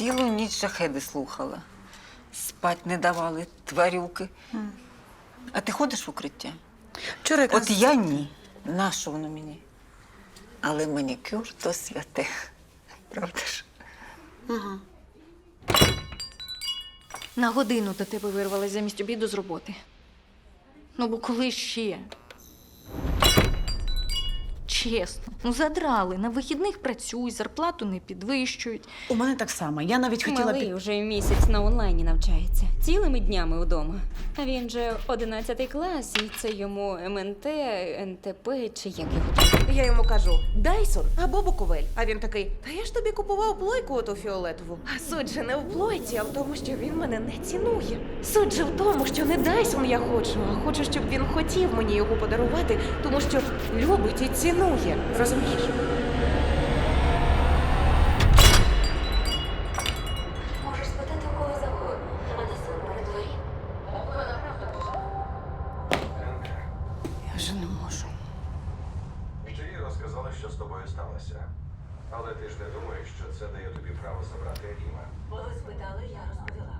Цілу ніч шахеди слухала. Спать не давали, тварюки. А ти ходиш в укриття? Вчора якраз... От я ні. Нащо воно мені? Але манікюр то святе. Правда ж? На годину до тебе вирвалась замість обіду з роботи. Ну, бо коли ще? Чесно, ну задрали. На вихідних працюй, зарплату не підвищують. У мене так само. Я навіть хотіла Малий під... вже місяць на онлайні навчається. Цілими днями вдома. А він же 11 клас, і це йому МНТ, НТП чи як його там. Я йому кажу Дайсон або Буковель. А він такий: Та я ж тобі купував плойку оту фіолетову. А суть же не в плойці, а в тому, що він мене не цінує. Суть же в тому, що не Дайсон я хочу, а хочу, щоб він хотів мені його подарувати, тому що любить і цінує. Розумієш? Можеш спитати у кого завгодно. У мене син перед дворі. Я вже не можу. Ти розказала, що з тобою сталося. Але ти ж не думаєш, що це дає тобі право забрати Ріма. Ви спитали, я розповіла.